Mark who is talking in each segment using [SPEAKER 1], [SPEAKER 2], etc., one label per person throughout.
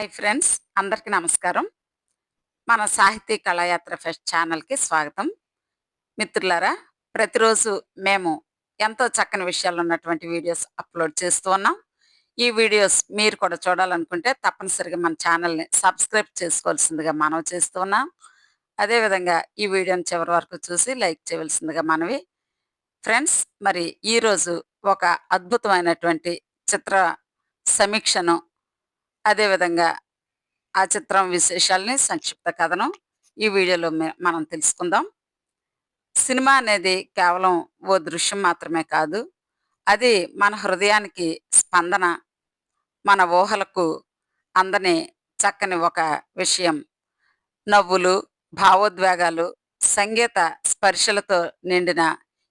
[SPEAKER 1] Hi friends అందరికీ నమస్కారం. మన సాహితీ కళాయాత్ర ఫెస్ట్ ఛానల్కి స్వాగతం. మిత్రులారా ప్రతిరోజు మేము ఎంతో చక్కని విషయాలు ఉన్నటువంటి వీడియోస్ అప్లోడ్ చేస్తూ ఉన్నాం. ఈ వీడియోస్ మీరు కూడా చూడాలనుకుంటే తప్పనిసరిగా మన ఛానల్ని సబ్స్క్రైబ్ చేసుకోవాల్సిందిగా మనవి చేస్తూ ఉన్నాం. అదేవిధంగా ఈ వీడియోని చివరి వరకు చూసి లైక్ చేయవలసిందిగా మనవి. ఫ్రెండ్స్ మరి ఈరోజు ఒక అద్భుతమైనటువంటి చిత్ర సమీక్షను అదేవిధంగా ఆ చిత్రం విశేషాలని సంక్షిప్త కథను ఈ వీడియోలో మనం తెలుసుకుందాం. సినిమా అనేది కేవలం ఓ దృశ్యం మాత్రమే కాదు అది మన హృదయానికి స్పందన మన ఊహలకు అందని చక్కని ఒక విషయం. నవ్వులు భావోద్వేగాలు సంగీత స్పర్శలతో నిండిన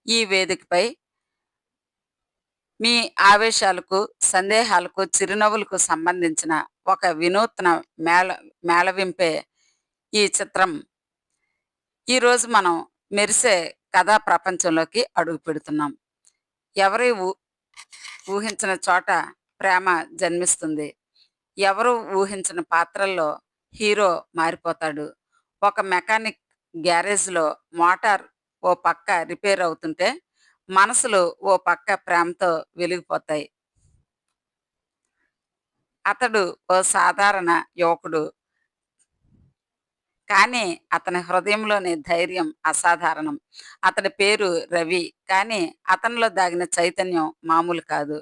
[SPEAKER 1] ఈ వేదికపై మీ ఆవేశాలకు సందేహాలకు చిరునవ్వులకు సంబంధించిన ఒక వినూత్న మేళ మేళవింపే ఈ చిత్రం. ఈరోజు మనం మెరిసే కథా ప్రపంచంలోకి అడుగు పెడుతున్నాం. ఎవరి ఊ- ఊహించిన చోట ప్రేమ జన్మిస్తుంది. ఎవరు ఊహించిన పాత్రల్లో హీరో మారిపోతాడు. ఒక మెకానిక్ గ్యారేజ్లో మోటార్ ఓ పక్క రిపేర్ అవుతుంటే మనసులు ఓ పక్క ప్రేమతో వెలిగిపోతాయి. అతడు ఓ సాధారణ యువకుడు. కానీ అతని హృదయంలోని ధైర్యం అసాధారణం. అతడి పేరు రవి కానీ అతనిలో దాగిన చైతన్యం మామూలు కాదు.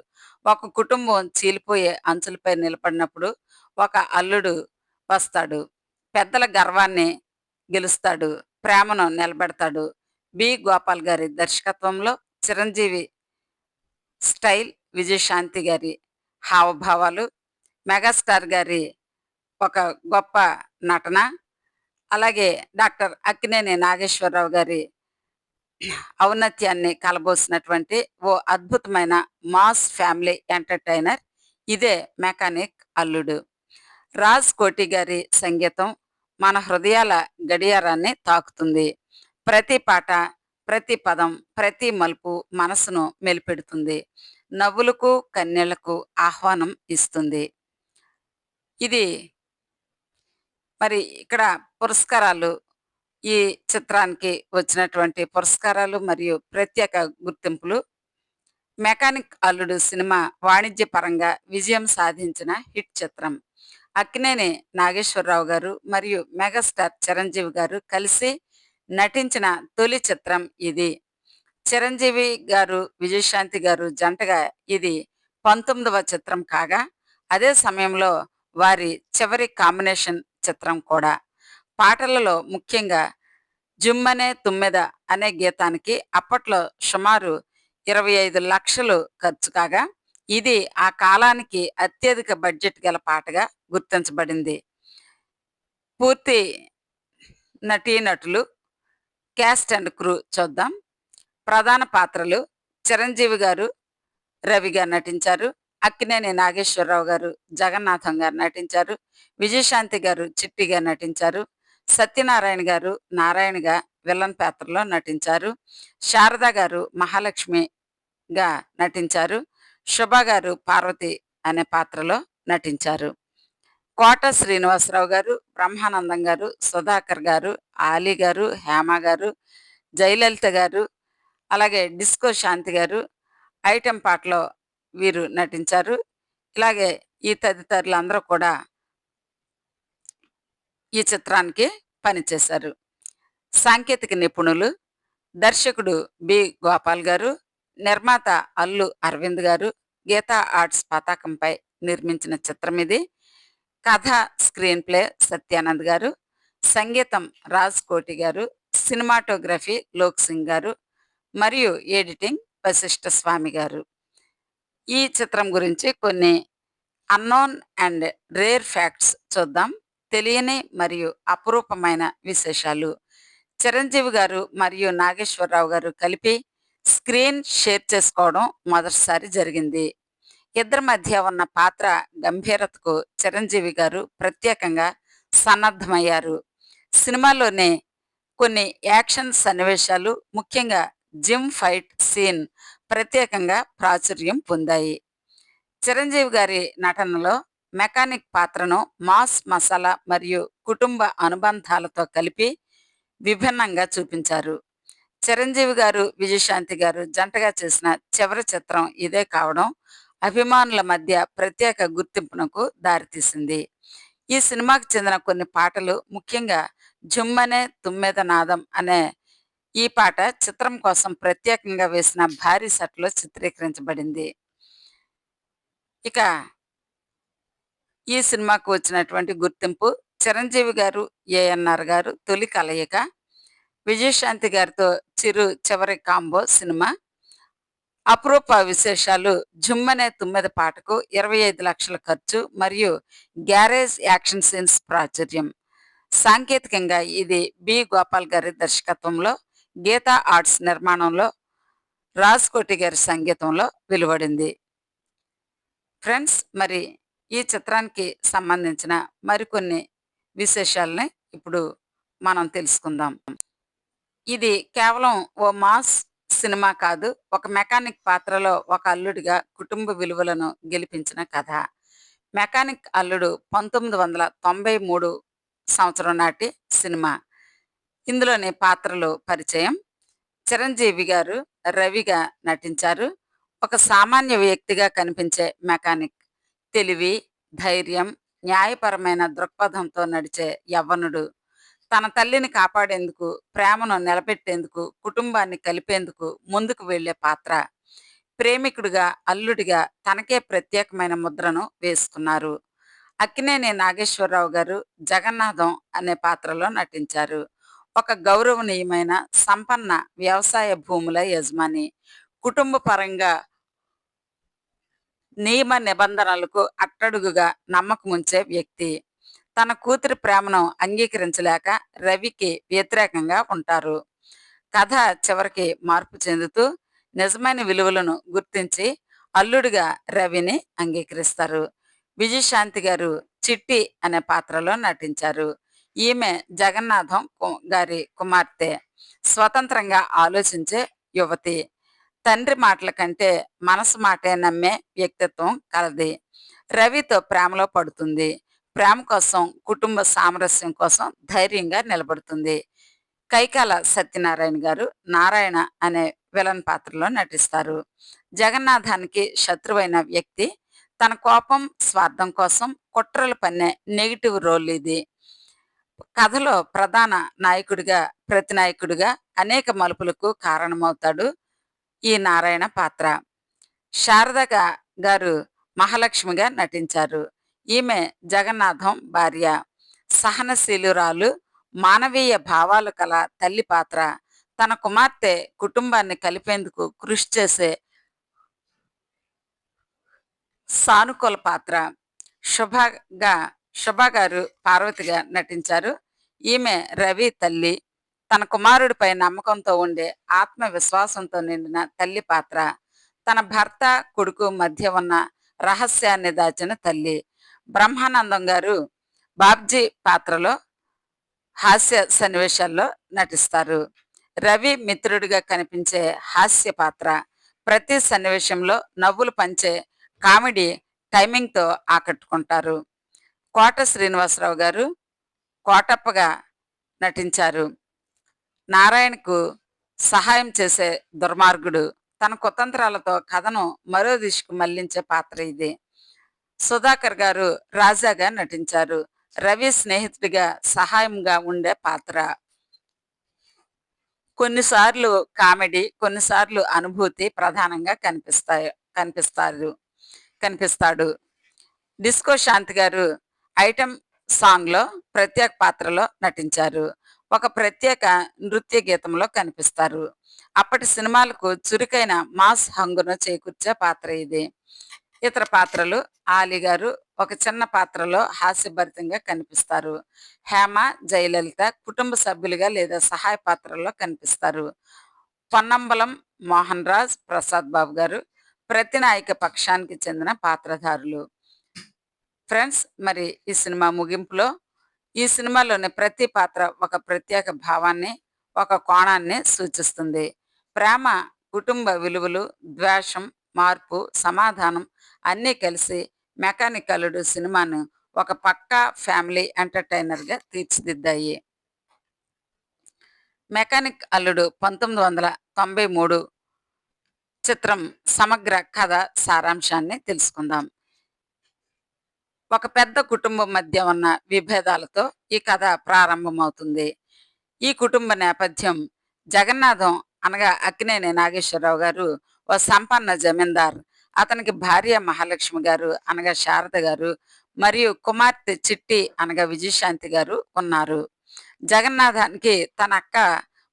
[SPEAKER 1] ఒక కుటుంబం చీలిపోయే అంచులపై నిలబడినప్పుడు ఒక అల్లుడు వస్తాడు. పెద్దల గర్వాన్ని గెలుస్తాడు. ప్రేమను నిలబెడతాడు. బి. గోపాల్ గారి దర్శకత్వంలో చిరంజీవి స్టైల్ విజయశాంతి గారి హావభావాలు మెగాస్టార్ గారి ఒక గొప్ప నటన. అలాగే డాక్టర్ అక్కినేని నాగేశ్వరరావు గారి ఔన్నత్యాన్ని కలబోసినటువంటి ఓ అద్భుతమైన మాస్ ఫ్యామిలీ ఎంటర్టైనర్ ఇదే మెకానిక్ అల్లుడు. రాజ్ కోటి గారి సంగీతం మన హృదయాల గడియారాన్ని తాకుతుంది. ప్రతి పాట ప్రతి పదం ప్రతి మలుపు మనసును మెలిపెడుతుంది. నవ్వులకు కన్నీళ్ళకు ఆహ్వానం ఇస్తుంది. ఇది మరి ఇక్కడ పురస్కారాలు ఈ చిత్రానికి వచ్చినటువంటి పురస్కారాలు మరియు ప్రత్యేక గుర్తింపులు. మెకానిక్ అల్లుడు సినిమా వాణిజ్యపరంగా విజయం సాధించిన హిట్ చిత్రం. అక్కినేని నాగేశ్వరరావు గారు మరియు మెగాస్టార్ చిరంజీవి గారు కలిసి నటించిన తొలి చిత్రం ఇది. చిరంజీవి గారు విజయశాంతి గారు జంటగా ఇది పంతొమ్మిదవ చిత్రం కాగా అదే సమయంలో వారి చివరి కాంబినేషన్ చిత్రం కూడా. పాటలలో ముఖ్యంగా జుమ్మనే తుమ్మెద అనే గీతానికి అప్పట్లో సుమారు ఇరవై ఐదు లక్షలు ఖర్చు కాగా ఇది ఆ కాలానికి అత్యధిక బడ్జెట్ గల పాటగా గుర్తించబడింది. పూర్తి నటీనటులు క్యాస్ట్ అండ్ క్రూ చూద్దాం. ప్రధాన పాత్రలు చిరంజీవి గారు రవిగా నటించారు. అక్కినేని నాగేశ్వరరావు గారు జగన్నాథం గారు నటించారు. విజయశాంతి గారు చిట్టిగా నటించారు. సత్యనారాయణ గారు నారాయణగా విలన్ పాత్రలో నటించారు. శారద గారు మహాలక్ష్మిగా నటించారు. శుభ గారు పార్వతి అనే పాత్రలో నటించారు. కోట శ్రీనివాసరావు గారు బ్రహ్మానందం గారు సుధాకర్ గారు ఆలీ గారు హేమ గారు జయలలిత గారు అలాగే డిస్కో శాంతి గారు ఐటెం పాటలో వీరు నటించారు. ఇలాగే ఈ తదితరులందరూ కూడా ఈ చిత్రానికి పనిచేశారు. సాంకేతిక నిపుణులు దర్శకుడు బి. గోపాల్ గారు నిర్మాత అల్లు అరవింద్ గారు గీతా ఆర్ట్స్ పతాకంపై నిర్మించిన చిత్రం ఇది కథ స్క్రీన్ ప్లే సత్యానంద్ గారు సంగీతం రాజ్ కోటి గారు సినిమాటోగ్రఫీ లోక్ సింగ్ గారు మరియు ఎడిటింగ్ వశిష్ఠ స్వామి గారు. ఈ చిత్రం గురించి కొన్ని అన్నోన్ అండ్ రేర్ ఫ్యాక్ట్స్ చూద్దాం. తెలియని మరియు అపురూపమైన విశేషాలు. చిరంజీవి గారు మరియు నాగేశ్వరరావు గారు కలిపి స్క్రీన్ షేర్ చేసుకోవడం మొదటిసారి జరిగింది. ఇద్దరి మధ్య ఉన్న పాత్ర గంభీరతకు చిరంజీవి గారు ప్రత్యేకంగా సన్నద్ధమయ్యారు. సినిమాలోనే కొన్ని యాక్షన్ సన్నివేశాలు ముఖ్యంగా జిమ్ ఫైట్ సీన్ ప్రత్యేకంగా ప్రాచుర్యం పొందాయి. చిరంజీవి గారి నటనలో మెకానిక్ పాత్రను మాస్ మసాలా మరియు కుటుంబ అనుబంధాలతో కలిపి విభిన్నంగా చూపించారు. చిరంజీవి గారు విజయశాంతి గారు జంటగా చేసిన చివరి చిత్రం ఇదే కావడం అభిమానుల మధ్య ప్రత్యేక గుర్తింపునకు దారితీసింది. ఈ సినిమాకు చెందిన కొన్ని పాటలు ముఖ్యంగా జుమ్మనే తుమ్మెద నాదం అనే ఈ పాట చిత్రం కోసం ప్రత్యేకంగా వేసిన భారీ సెట్లో చిత్రీకరించబడింది. ఇక ఈ సినిమాకు వచ్చినటువంటి గుర్తింపు చిరంజీవి గారు ఏఎన్ఆర్ గారు తొలి కలయిక విజయశాంతి గారితో చిరు చివరి కాంబో సినిమా. అపురూప విశేషాలు జుమ్మనే తుమ్మెద పాటకు ఇరవై ఐదు లక్షల ఖర్చు మరియు గ్యారేజ్ యాక్షన్ సీన్స్ ప్రాచుర్యం. సాంకేతికంగా ఇది బి. గోపాల్ గారి దర్శకత్వంలో గీతా ఆర్ట్స్ నిర్మాణంలో రాజ్ కోటి గారి సంగీతంలో వెలువడింది. ఫ్రెండ్స్ మరి ఈ చిత్రానికి సంబంధించిన మరికొన్ని విశేషాలని ఇప్పుడు మనం తెలుసుకుందాం. ఇది కేవలం ఓ మాస్ సినిమా కాదు. ఒక మెకానిక్ పాత్రలో ఒక అల్లుడిగా కుటుంబ విలువలను గెలిపించిన కథ. మెకానిక్ అల్లుడు పంతొమ్మిది వందల తొంభై మూడు సంవత్సరం నాటి సినిమా. ఇందులోని పాత్రలు పరిచయం. చిరంజీవి గారు రవిగా నటించారు. ఒక సామాన్య వ్యక్తిగా కనిపించే మెకానిక్. తెలివి ధైర్యం న్యాయపరమైన దృక్పథంతో నడిచే యవ్వనుడు తన తల్లిని కాపాడేందుకు ప్రేమను నిలబెట్టేందుకు కుటుంబాన్ని కలిపేందుకు ముందుకు వెళ్ళే పాత్ర ప్రేమికుడిగా అల్లుడిగా తనకే ప్రత్యేకమైన ముద్రను వేసుకున్నారు. అక్కినేని నాగేశ్వరరావు గారు జగన్నాథం అనే పాత్రలో నటించారు. ఒక గౌరవనీయమైన సంపన్న వ్యవసాయ భూముల యజమాని. కుటుంబ పరంగా నియమ నిబంధనలకు అట్టడుగుగా నమ్మకముంచే వ్యక్తి. తన కూతురి ప్రేమను అంగీకరించలేక రవికి వ్యతిరేకంగా ఉంటారు. కథ చివరికి మార్పు చెందుతూ నిజమైన విలువలను గుర్తించి అల్లుడిగా రవిని అంగీకరిస్తారు. విజయశాంతి గారు చిట్టి అనే పాత్రలో నటించారు. ఈమె జగన్నాథం గారి కుమార్తె. స్వతంత్రంగా ఆలోచించే యువతి. తండ్రి మాటల కంటే మనసు మాటే నమ్మే వ్యక్తిత్వం కలది. రవితో ప్రేమలో పడుతుంది. ప్రేమ కోసం కుటుంబ సామరస్యం కోసం ధైర్యంగా నిలబడుతుంది. కైకాల సత్యనారాయణ గారు నారాయణ అనే విలన్ పాత్రలో నటిస్తారు. జగన్నాథానికి శత్రువైన వ్యక్తి తన కోపం స్వార్థం కోసం కుట్రలు పన్నే నెగిటివ్ రోల్ ఇది. కథలో ప్రధాన నాయకుడిగా ప్రతినాయకుడిగా అనేక మలుపులకు కారణమవుతాడు ఈ నారాయణ పాత్ర. శారదగా గారు మహాలక్ష్మిగా నటించారు. ఈమె జగన్నాథం భార్య. సహనశీలురాలు మానవీయ భావాలు కల తల్లి పాత్ర. తన కుమార్తె కుటుంబాన్ని కలిపేందుకు కృషి చేసే సానుకూల పాత్ర. శుభగా శుభ గారు పార్వతిగా నటించారు. ఈమె రవి తల్లి. తన కుమారుడిపై నమ్మకంతో ఉండే ఆత్మవిశ్వాసంతో నిండిన తల్లి పాత్ర. తన భర్త కొడుకు మధ్య ఉన్న రహస్యాన్ని దాచిన తల్లి. బ్రహ్మానందం గారు బాబ్జీ పాత్రలో హాస్య సన్నివేశాల్లో నటిస్తారు. రవి మిత్రుడిగా కనిపించే హాస్య పాత్ర ప్రతి సన్నివేశంలో నవ్వులు పంచే కామెడీ టైమింగ్తో ఆకట్టుకుంటారు. కోట శ్రీనివాసరావు గారు కోటప్పగా నటించారు. నారాయణకు సహాయం చేసే దుర్మార్గుడు తన కుతంత్రాలతో కథను మరో దిశకు మళ్ళించే పాత్ర ఇది. సుధాకర్ గారు రాజాగా నటించారు. రవి స్నేహితుడిగా సహాయంగా ఉండే పాత్ర. కొన్నిసార్లు కామెడీ కొన్నిసార్లు అనుభూతి ప్రధానంగా కనిపిస్తాయి కనిపిస్తారు కనిపిస్తాడు. డిస్కో శాంతి గారు ఐటమ్ సాంగ్లో ప్రత్యేక పాత్రలో నటించారు. ఒక ప్రత్యేక నృత్య గీతంలో కనిపిస్తారు. అప్పటి సినిమాలకు చురుకైన మాస్ హంగును చేకూర్చే పాత్ర ఇది. ఇతర పాత్రలు ఆలి గారు ఒక చిన్న పాత్రలో హాస్యభరితంగా కనిపిస్తారు. హేమ జయలలిత కుటుంబ సభ్యులుగా లేదా సహాయ పాత్రల్లో కనిపిస్తారు. పొన్నంబలం మోహన్ రాజ్ ప్రసాద్ బాబు గారు ప్రతినాయక పక్షానికి చెందిన పాత్రధారులు. ఫ్రెండ్స్ మరి ఈ సినిమా ముగింపులో ఈ సినిమాలోని ప్రతి పాత్ర ఒక ప్రత్యేక భావాన్ని ఒక కోణాన్ని సూచిస్తుంది. ప్రేమ కుటుంబ విలువలు ద్వేషం మార్పు సమాధానం అన్నీ కలిసి మెకానిక్ అల్లుడు సినిమాను ఒక పక్కా ఫ్యామిలీ ఎంటర్టైనర్గా తీర్చిదిద్దాయి. మెకానిక్ అల్లుడు పంతొమ్మిది వందల తొంభై మూడు చిత్రం సమగ్ర కథ సారాంశాన్ని తెలుసుకుందాం. ఒక పెద్ద కుటుంబం మధ్య ఉన్న విభేదాలతో ఈ కథ ప్రారంభమవుతుంది. ఈ కుటుంబ నేపథ్యం జగన్నాథం అనగా అక్కినేని నాగేశ్వరరావు గారు ఓ సంపన్న జమీందార్ అతనికి భార్య మహాలక్ష్మి గారు అనగా శారద గారు మరియు కుమార్తె చిట్టి అనగా విజయశాంతి గారు ఉన్నారు. జగన్నాథానికి తన అక్క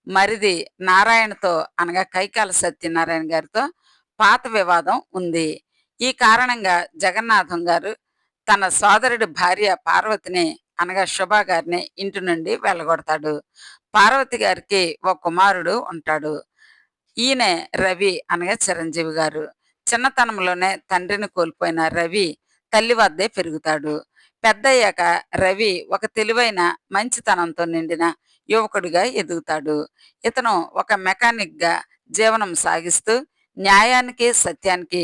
[SPEAKER 1] మరిది నారాయణతో అనగా కైకాల సత్యనారాయణ గారితో పాత వివాదం ఉంది. ఈ కారణంగా జగన్నాథం గారు తన సోదరుడి భార్య పార్వతిని అనగా శుభ గారిని ఇంటి నుండి వెళ్ళగొడతాడు. పార్వతి గారికి ఒక కుమారుడు ఉంటాడు. ఈయన రవి అనగా చిరంజీవి గారు. చిన్నతనంలోనే తండ్రిని కోల్పోయిన రవి తల్లి వద్దే పెరుగుతాడు. పెద్దయ్యాక రవి ఒక తెలివైన మంచితనంతో నిండిన యువకుడిగా ఎదుగుతాడు. ఇతను ఒక మెకానిక్గా జీవనం సాగిస్తూ న్యాయానికి సత్యానికి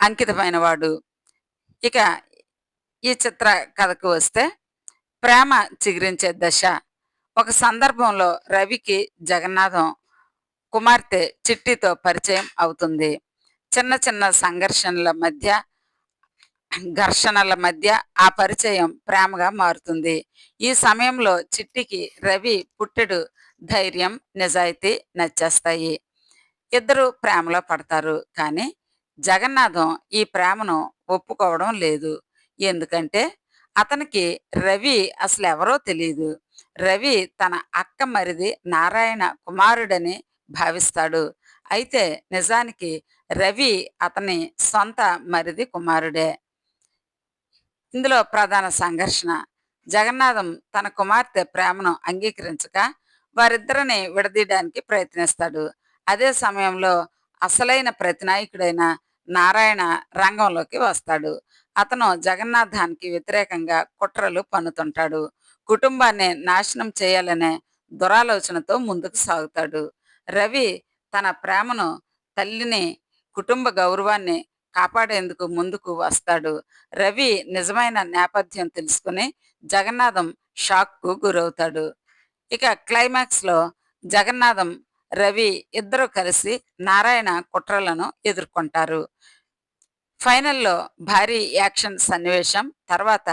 [SPEAKER 1] అంకితమైన వాడు ఇక ఈ చిత్ర కథకు వస్తే ప్రేమ చిగురించే దశ. ఒక సందర్భంలో రవికి జగన్నాథం కుమార్తె చిట్టితో పరిచయం అవుతుంది. చిన్న చిన్న సంఘర్షణల మధ్య ఘర్షణల మధ్య ఆ పరిచయం ప్రేమగా మారుతుంది. ఈ సమయంలో చిట్టికి రవి పుట్టెడు ధైర్యం నిజాయితీ నచ్చేస్తాయి. ఇద్దరు ప్రేమలో పడతారు కానీ జగన్నాథం ఈ ప్రేమను ఒప్పుకోవడం లేదు. ఎందుకంటే అతనికి రవి అసలు ఎవరో తెలియదు రవి తన అక్క మరిది నారాయణ కుమారుడని భావిస్తాడు. అయితే నిజానికి రవి అతని సొంత మరిది కుమారుడే. ఇందులో ప్రధాన సంఘర్షణ. జగన్నాథం తన కుమార్తె ప్రేమను అంగీకరించక వారిద్దరిని విడదీయడానికి ప్రయత్నిస్తాడు. అదే సమయంలో అసలైన ప్రతినాయకుడైన నారాయణ రంగంలోకి వస్తాడు. అతను జగన్నాథానికి వ్యతిరేకంగా కుట్రలు పన్నుతుంటాడు. కుటుంబాన్ని నాశనం చేయాలనే దురాలోచనతో ముందుకు సాగుతాడు. రవి తన ప్రేమను తల్లిని కుటుంబ గౌరవాన్ని కాపాడేందుకు ముందుకు వస్తాడు. రవి నిజమైన నేపథ్యం తెలుసుకుని జగన్నాథం షాక్కు గురవుతాడు. ఇక క్లైమాక్స్లో జగన్నాథం రవి ఇద్దరు కలిసి నారాయణ కుట్రలను ఎదుర్కొంటారు. ఫైనల్లో భారీ యాక్షన్ సన్నివేశం తర్వాత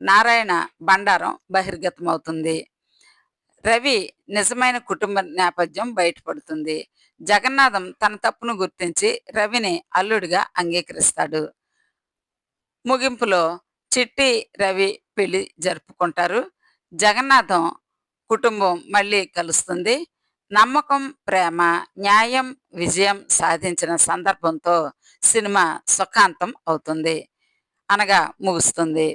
[SPEAKER 1] నారాయణ బండారం బహిర్గతమవుతుంది. రవి నిజమైన కుటుంబ నేపథ్యం బయటపడుతుంది. జగన్నాథం తన తప్పును గుర్తించి రవిని అల్లుడిగా అంగీకరిస్తాడు. ముగింపులో చిట్టి రవి పెళ్ళి జరుపుకుంటారు. జగన్నాథం కుటుంబం మళ్ళీ కలుస్తుంది. నమ్మకం ప్రేమ న్యాయం విజయం సాధించిన సందర్భంతో సినిమా సుఖాంతం అవుతుంది. అనగా ముగుస్తుంది.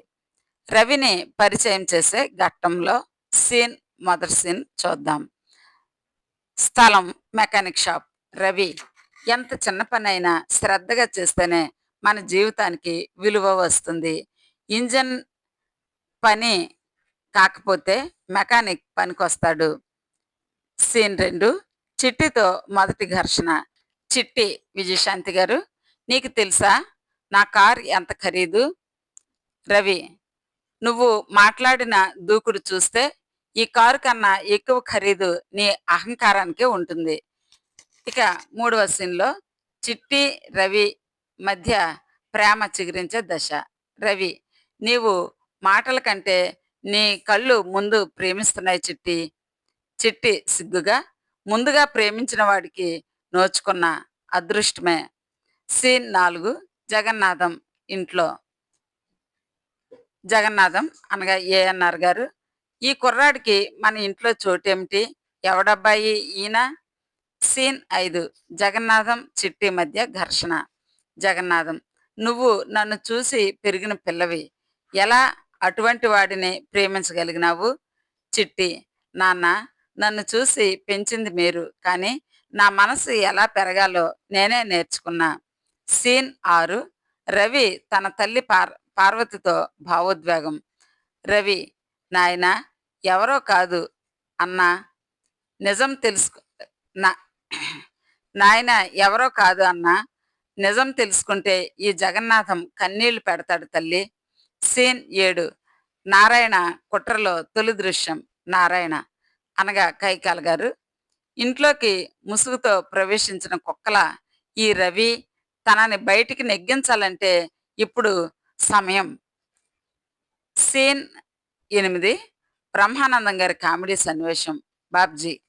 [SPEAKER 1] రవిని పరిచయం చేసే ఘట్టంలో సీన్ మొదటి సీన్ చూద్దాం. స్థలం మెకానిక్ షాప్. రవి ఎంత చిన్న పని అయినా శ్రద్ధగా చేస్తేనే మన జీవితానికి విలువ వస్తుంది. ఇంజన్ పని కాకపోతే మెకానిక్ పనికొస్తాడు. సీన్ రెండు చిట్టితో మొదటి ఘర్షణ. చిట్టి విజయశాంతి గారు నీకు తెలుసా? నా కార్ ఎంత ఖరీదు? రవి నువ్వు మాట్లాడిన దూకుడు చూస్తే ఈ కారు కన్నా ఎక్కువ ఖరీదు నీ అహంకారానికే ఉంటుంది. ఇక మూడవ సీన్లో చిట్టి రవి మధ్య ప్రేమ చిగురించే దశ. రవి నీవు మాటల కంటే నీ కళ్ళు ముందు ప్రేమిస్తున్నాయి చిట్టి. చిట్టి సిగ్గుగా ముందుగా ప్రేమించిన వాడికి నోచుకున్న అదృష్టమే. సీన్ నాలుగు జగన్నాథం ఇంట్లో. జగన్నాథం అనగా ఏఎన్ఆర్ గారు ఈ కుర్రాడికి మన ఇంట్లో చోటేమిటి? ఎవడబ్బాయి? ఈయన? సీన్ ఐదు. జగన్నాథం చిట్టి మధ్య ఘర్షణ. జగన్నాథం నువ్వు నన్ను చూసి పెరిగిన పిల్లవి. ఎలా అటువంటి వాడిని ప్రేమించగలిగినావు? చిట్టి నాన్న నన్ను చూసి పెంచింది మీరు కానీ నా మనసు ఎలా పెరగాలో నేనే నేర్చుకున్నా. సీన్ ఆరు. రవి తన తల్లి పార్ పార్వతితో భావోద్వేగం. రవి నాయనా ఎవరో కాదు అన్నా. నిజం తెలుసు నా నాయన ఎవరో కాదు అన్నా. నిజం తెలుసుకుంటే ఈ జగన్నాథం కన్నీళ్ళు పెడతాడు తల్లి. సీన్ ఏడు. నారాయణ కుట్రలో తొలి దృశ్యం. నారాయణ. అనగా కైకాల గారు. ఇంట్లోకి ముసుగుతో ప్రవేశించిన కుక్కల ఈ రవి తనని బయటికి నెగ్గించాలంటే ఇప్పుడు సమయం. సీన్ ఎనిమిది. బ్రహ్మానందం గారి కామెడీ సన్నివేశం. బాబ్జీ.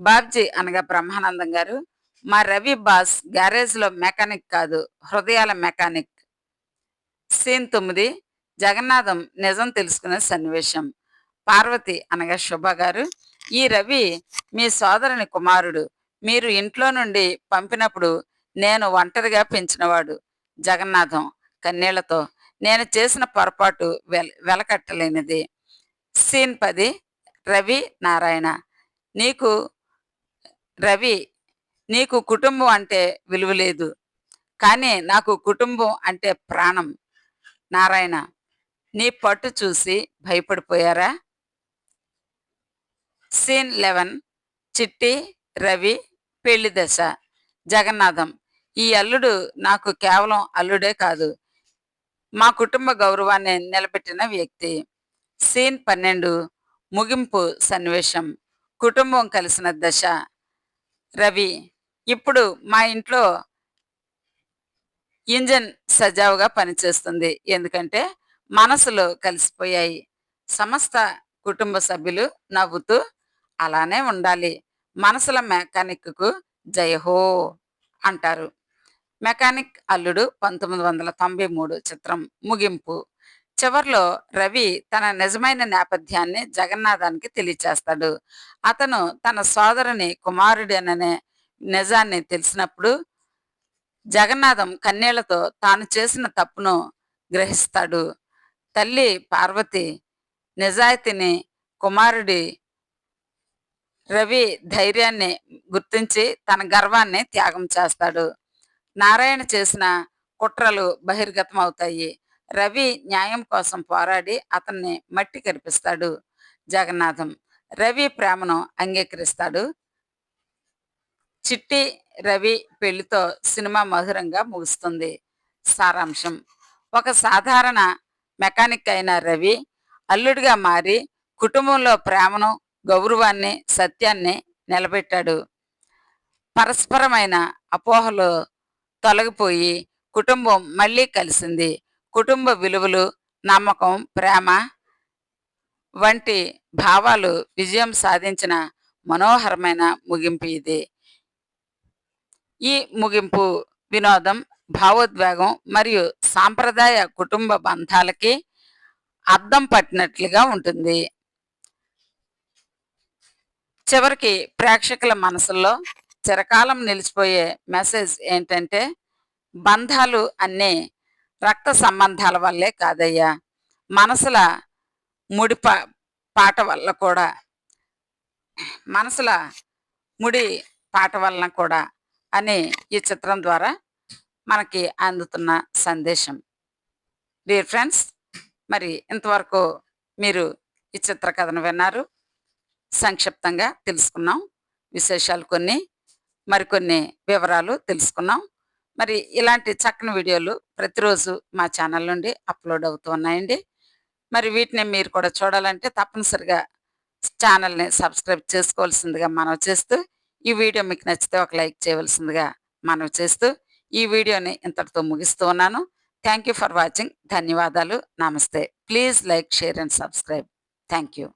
[SPEAKER 1] బాబ్జీ అనగా బ్రహ్మానందం గారు. మా రవి బాస్ గ్యారేజ్లో మెకానిక్ కాదు హృదయాల మెకానిక్. సీన్ తొమ్మిది జగన్నాథం నిజం తెలుసుకునే సన్నివేశం. పార్వతి అనగా శుభ గారు. ఈ రవి మీ సోదరుని కుమారుడు. మీరు ఇంట్లో నుండి పంపినప్పుడు నేను ఒంటరిగా పెంచినవాడు జగన్నాథం. కన్నీళ్ళతో నేను చేసిన పొరపాటు వెల వెలకట్టలేనిది. సీన్ పది రవి నారాయణ. నీకు రవి నీకు కుటుంబం అంటే విలువ లేదు. కానీ నాకు కుటుంబం అంటే ప్రాణం. నారాయణ నీ పట్టు చూసి భయపడిపోయారా? సీన్ లెవెన్ చిట్టి రవి పెళ్ళి దశ. జగన్నాథం ఈ అల్లుడు నాకు కేవలం అల్లుడే కాదు. మా కుటుంబ గౌరవాన్ని నిలబెట్టిన వ్యక్తి. సీన్ పన్నెండు ముగింపు సన్నివేశం. కుటుంబం కలిసిన దశ. రవి ఇప్పుడు మా ఇంట్లో ఇంజన్ సజావుగా పనిచేస్తుంది. ఎందుకంటే మనసులు కలిసిపోయాయి. సమస్త కుటుంబ సభ్యులు నవ్వుతూ అలానే ఉండాలి. మనసుల మెకానిక్కు జయహో అంటారు. మెకానిక్ అల్లుడు పంతొమ్మిది వందల తొంభై మూడు చిత్రం ముగింపు. చివర్లో రవి తన నిజమైన నేపథ్యాన్ని జగన్నాథానికి తెలియచేస్తాడు. అతను తన సోదరుని కుమారుడేననే నిజాన్ని తెలిసినప్పుడు జగన్నాథం కన్నీళ్ళతో తాను చేసిన తప్పును గ్రహిస్తాడు. తల్లి పార్వతి నిజాయితీని కుమారుడి రవి ధైర్యాన్ని గుర్తించి తన గర్వాన్ని త్యాగం చేస్తాడు. నారాయణ చేసిన కుట్రలు బహిర్గతం అవుతాయి రవి న్యాయం కోసం పోరాడి అతన్ని మట్టి కనిపిస్తాడు జగన్నాథం. రవి ప్రేమను అంగీకరిస్తాడు. చిట్టి రవి పెళ్ళితో సినిమా మధురంగా ముగుస్తుంది సారాంశం. ఒక సాధారణ మెకానిక్ అయిన రవి అల్లుడిగా మారి కుటుంబంలో ప్రేమను గౌరవాన్ని సత్యాన్ని నిలబెట్టాడు. పరస్పరమైన అపోహలు తొలగిపోయి కుటుంబం మళ్ళీ కలిసింది. కుటుంబ విలువలు నమ్మకం ప్రేమ వంటి భావాలు విజయం సాధించిన మనోహరమైన ముగింపు ఇది. ఈ ముగింపు వినోదం భావోద్వేగం మరియు సాంప్రదాయ కుటుంబ బంధాలకి అద్దం పట్టినట్లుగా ఉంటుంది. చివరికి ప్రేక్షకుల మనసుల్లో చిరకాలం నిలిచిపోయే మెసేజ్ ఏంటంటే బంధాలు అన్నీ రక్త సంబంధాల వల్లే కాదయ్యా. మనసుల ముడిపా పాట వల్ల కూడా మనసుల ముడి పాట వలన కూడా అని ఈ చిత్రం ద్వారా మనకి అందుతున్న సందేశం. డియర్ ఫ్రెండ్స్ మరి ఇంతవరకు మీరు ఈ చిత్ర కథను విన్నారు. సంక్షిప్తంగా తెలుసుకున్నాం. విశేషాలు కొన్ని మరికొన్ని వివరాలు తెలుసుకున్నాం. మరి ఇలాంటి చక్కని వీడియోలు ప్రతిరోజు మా ఛానల్ నుండి అప్లోడ్ అవుతూ ఉన్నాయండి. మరి వీటిని మీరు కూడా చూడాలంటే తప్పనిసరిగా ఛానల్ని సబ్స్క్రైబ్ చేసుకోవాల్సిందిగా మనవి చేస్తూ ఈ వీడియో మీకు నచ్చితే ఒక లైక్ చేయవలసిందిగా మనవి చేస్తూ ఈ వీడియోని ఇంతటితో ముగిస్తూ ఉన్నాను. Thank for watching. ధన్యవాదాలు. నమస్తే. Please like share and subscribe. Thank you.